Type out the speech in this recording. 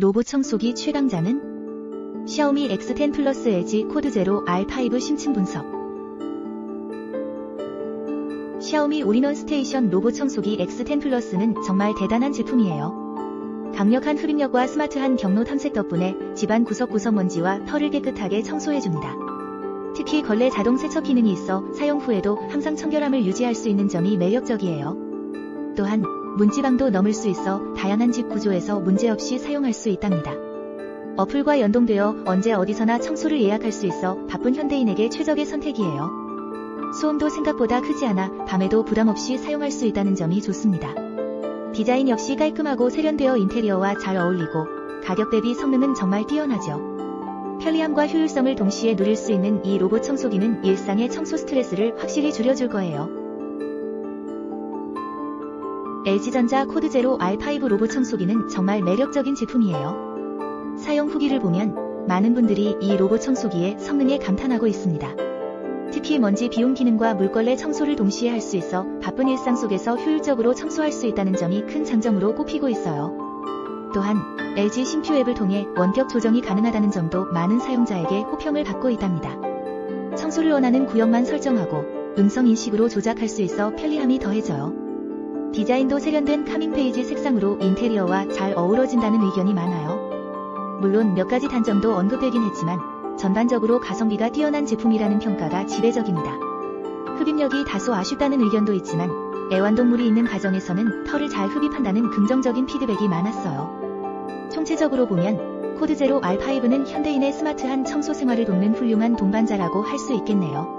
로봇 청소기 최강자는 샤오미 X10 플러스 LG 코드 제로 R5 심층 분석. 샤오미 올인원 스테이션 로봇 청소기 X10 플러스는 정말 대단한 제품이에요. 강력한 흡입력과 스마트한 경로 탐색 덕분에 집안 구석구석 먼지와 털을 깨끗하게 청소해줍니다. 특히 걸레 자동 세척 기능이 있어 사용 후에도 항상 청결함을 유지할 수 있는 점이 매력적이에요. 또한 문지방도 넘을 수 있어 다양한 집 구조에서 문제없이 사용할 수 있답니다. 어플과 연동되어 언제 어디서나 청소를 예약할 수 있어 바쁜 현대인에게 최적의 선택이에요. 소음도 생각보다 크지 않아 밤에도 부담 없이 사용할 수 있다는 점이 좋습니다. 디자인 역시 깔끔하고 세련되어 인테리어와 잘 어울리고 가격 대비 성능은 정말 뛰어나죠. 편리함과 효율성을 동시에 누릴 수 있는 이 로봇 청소기는 일상의 청소 스트레스를 확실히 줄여줄 거예요. LG전자 코드 제로 R5 로봇 청소기는 정말 매력적인 제품이에요. 사용 후기를 보면 많은 분들이 이 로봇 청소기의 성능에 감탄하고 있습니다. 특히 먼지 비움 기능과 물걸레 청소를 동시에 할 수 있어 바쁜 일상 속에서 효율적으로 청소할 수 있다는 점이 큰 장점으로 꼽히고 있어요. 또한 LG 심표 앱을 통해 원격 조정이 가능하다는 점도 많은 사용자에게 호평을 받고 있답니다. 청소를 원하는 구역만 설정하고 음성 인식으로 조작할 수 있어 편리함이 더해져요. 디자인도 세련된 카밍 페이지 색상으로 인테리어와 잘 어우러진다는 의견이 많아요. 물론 몇 가지 단점도 언급되긴 했지만 전반적으로 가성비가 뛰어난 제품이라는 평가가 지배적입니다. 흡입력이 다소 아쉽다는 의견도 있지만 애완동물이 있는 가정에서는 털을 잘 흡입한다는 긍정적인 피드백이 많았어요. 총체적으로 보면 코드제로 R5는 현대인의 스마트한 청소 생활을 돕는 훌륭한 동반자라고 할 수 있겠네요.